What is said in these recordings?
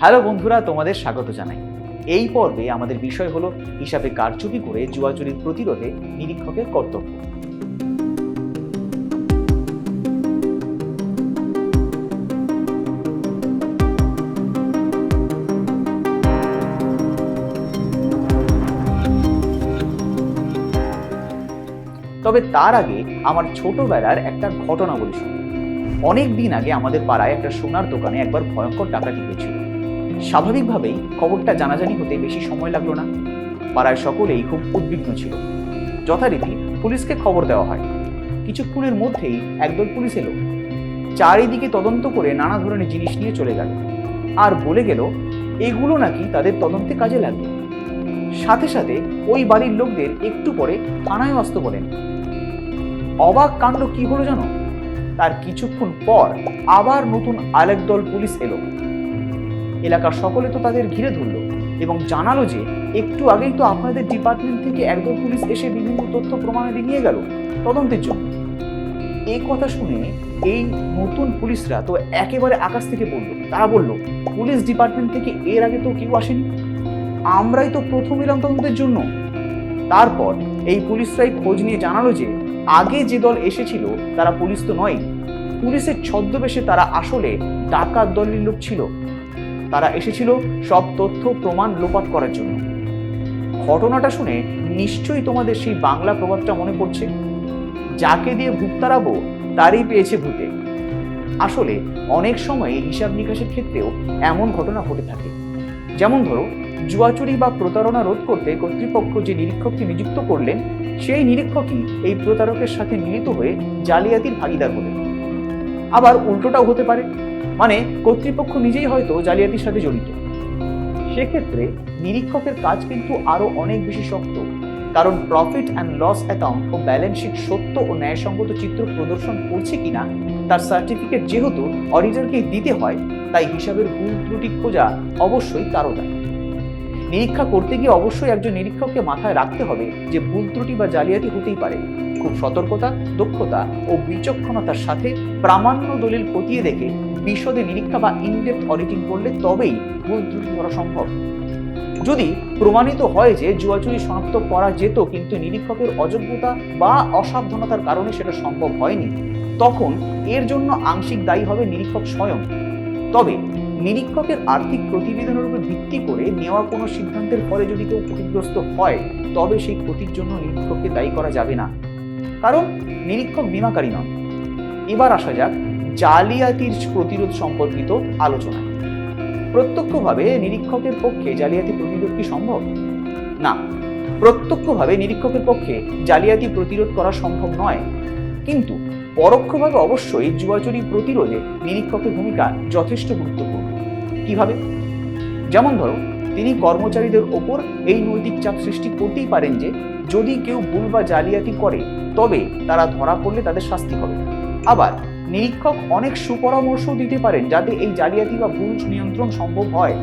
Hello বন্ধুরা, তোমাদের স্বাগত জানাই। এই পর্বে আমাদের বিষয় হলো হিসাবে কারচুপি করে জুয়াচুরির প্রতিরোধে নিরীক্ষকের কর্তব্য। তবে তার আগে আমার ছোটবেলার একটা ঘটনা বলি শুনুন অনেক দিন আগে আমাদের পাড়ায় একটা সোনার দোকানে একবার ভয়ঙ্কর ডাকাতি হয়েছিল। স্বাভাবিকভাবেই খবরটা জানাজানি হতে বেশি সময় লাগল না। পাড়ায় সকলেই খুব উদ্বিগ্ন ছিল। যথারীতি পুলিশকে খবর দেওয়া হয়। কিছুক্ষণের মধ্যেই একদল পুলিশ এলো। চারিদিকে তদন্ত করে নানা ধরনের জিনিস নিয়ে চলে গেল। আর বলে গেল, এগুলো নাকি তাদের তদন্তে কাজে লাগবে। সাথে সাথে ওই বাড়ির লোকদের একটু পরে থানায় আসতে বলেন। অবাক কাণ্ড কি হলো জানো? তার কিছুক্ষণ পর আবার নতুন আরেক দল পুলিশ এলো। এলাকার সকলে তো তাদের ঘিরে ধরলো এবং জানালো যে একটু আগেই তো আপনাদের ডিপার্টমেন্ট থেকে একদল পুলিশ এসে বিভিন্ন তথ্য প্রমাণাদি নিয়ে গেল তদন্তের জন্য। এই কথা শুনে এই নতুন পুলিশরা তো একেবারে আকাশ থেকে বলল তারা বলল, পুলিশ ডিপার্টমেন্ট থেকে এর আগে তো কেউ আসেনি। আমরাই তো প্রথম এলাম তদন্তের জন্য। তারপর এই পুলিশরাই খোঁজ নিয়ে জানালো যে আগে যে দল এসেছিল, তারা পুলিশ তো নয়। পুলিশের ছদ্মবেশে তারা আসলে ডাকাত দলের লোক ছিল। তারা এসেছিল সব তথ্য প্রমাণ লোপাট করার জন্য। ঘটনাটা শুনে নিশ্চয়ই তোমাদের সেই বাংলা প্রবাদটা মনে পড়ছে। যাকে দিয়ে ভূত তাড়াবো, তারই পেয়েছে ভূতে। আসলে অনেক সময় হিসাব নিকাশের ক্ষেত্রেও এমন ঘটনা ঘটে থাকে। যেমন ধরো জুয়াচুরি বা প্রতারণা রোধ করতে কর্তৃপক্ষ যে নিরীক্ষককে নিযুক্ত করলেন, সেই নিরীক্ষকই এই প্রতারকের সাথে মিলিত হয়ে জালিয়াতির ভাগিদার হলেন। আবার উল্টোটাও হতে পারে মানে কর্তৃপক্ষ নিজেই হয়তো জালিয়াতির সাথে জড়িত। সেক্ষেত্রে নিরীক্ষকের কাজ কিন্তু আরও অনেক বেশি শক্ত, কারণ প্রফিট অ্যান্ড লস অ্যাকাউন্ট ও ব্যালেন্স শিট সত্য ও ন্যায়সঙ্গত চিত্র প্রদর্শন করছে কিনা, তার সার্টিফিকেট যেহেতু অডিটরকে দিতে হয়, তাই হিসাবের ভুল ত্রুটি খোঁজা অবশ্যই তারও দায়। নিরীক্ষা করতে গিয়ে অবশ্যই একজন নিরীক্ষককে মাথায় রাখতে হবে যে ভুল ত্রুটি বা জালিয়াতি হতেই পারে। খুব সতর্কতা, দক্ষতা ও বিচক্ষণতার সাথে প্রামাণ্য দলিল খতিয়ে দেখে বিশদে নিরীক্ষা বা ইনডেপথ অডিটিং করলে তবেই ভুল ত্রুটি করা সম্ভব। যদি প্রমাণিত হয় যে জুয়াচুরি শনাক্ত করা যেত কিন্তু নিরীক্ষকের অযোগ্যতা বা অসাবধানতার কারণে সেটা সম্ভব হয়নি, তখন এর জন্য আংশিক দায়ী হবে নিরীক্ষক স্বয়ং। তবে নিরীক্ষকের আর্থিক প্রতিবেদনের উপর ভিত্তি করে নেওয়া কোনো সিদ্ধান্তের ফলে যদি কেউ ক্ষতিগ্রস্ত হয়, তবে সেই ক্ষতির জন্য নিরীক্ষককে দায়ী করা যাবে না। কারণ নিরীক্ষক বিমাকারী নন। এবার আসা যাক জালিয়াতির প্রতিরোধ সম্পর্কিত আলোচনায়। প্রত্যক্ষভাবে নিরীক্ষকের পক্ষে জালিয়াতি প্রতিরোধ কি সম্ভব? না। প্রত্যক্ষভাবে নিরীক্ষকের পক্ষে জালিয়াতি প্রতিরোধ করা সম্ভব নয়। কিন্তু পরোক্ষভাবে অবশ্যই জুয়াচুরি প্রতিরোধে নিরীক্ষকের ভূমিকা যথেষ্ট গুরুত্বপূর্ণ। কীভাবে? যেমন ধরো, তিনি কর্মচারীদের ওপর এই নৈতিক চাপ সৃষ্টি করতেই পারেন যে, যদি কেউ ভুল বা জালিয়াতি করে, তবে তারা ধরা পড়লে তাদের শাস্তি হবে। আবার, নিরীক্ষক অনেক সুপরামর্শ দিতে পারেন যাতে এই জালিয়াতি বা ভুল নিয়ন্ত্রণ সম্ভব হয়।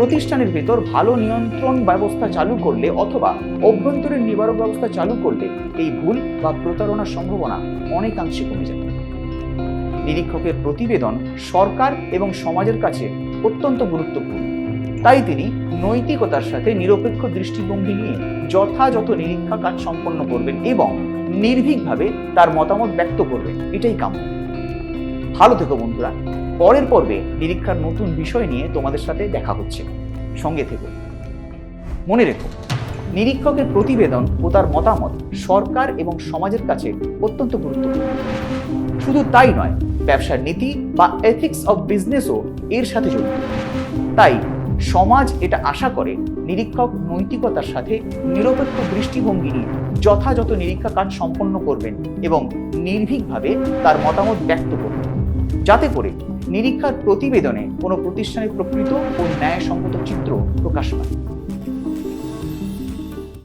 প্রতিষ্ঠানের ভেতর ভালো নিয়ন্ত্রণ ব্যবস্থা চালু করলে অথবা অভ্যন্তরীণ নিবারক ব্যবস্থা চালু করলে এই ভুল বা প্রতারণার সম্ভাবনা অনেকাংশে কমে যাবে নিরীক্ষকের প্রতিবেদন সরকার এবং সমাজের কাছে অত্যন্ত গুরুত্বপূর্ণ। তাই তিনি নৈতিকতার সাথে নিরপেক্ষ দৃষ্টিভঙ্গি নিয়ে যথাযথ নিরীক্ষা কাজ সম্পন্ন করবেন এবং নির্ভীকভাবে তার মতামত ব্যক্ত করবেন। এটাই কাম্য। ভালো থেকো বন্ধুরা। পরের পর্বে নিরীক্ষার নতুন বিষয় নিয়ে তোমাদের সাথে দেখা হচ্ছে। সঙ্গে থেকে। মনে রেখো, নিরীক্ষকের প্রতিবেদন ও তার মতামত সরকার এবং সমাজের কাছে অত্যন্ত গুরুত্বপূর্ণ। শুধু তাই নয়, ব্যবসার নীতি বা এথিক্স অফ বিজনেসও এর সাথে জড়িত। তাই সমাজ এটা আশা করে নিরীক্ষক নৈতিকতার সাথে নিরপেক্ষ দৃষ্টিভঙ্গি নিয়ে যথাযথ নিরীক্ষা কাজ সম্পন্ন করবেন এবং নির্ভীকভাবে তার মতামত ব্যক্ত করবেন। যাতে করে নিরীক্ষার প্রতিবেদনে কোনো প্রতিষ্ঠানের প্রকৃত ও ন্যায়সঙ্গত চিত্র প্রকাশ পায়।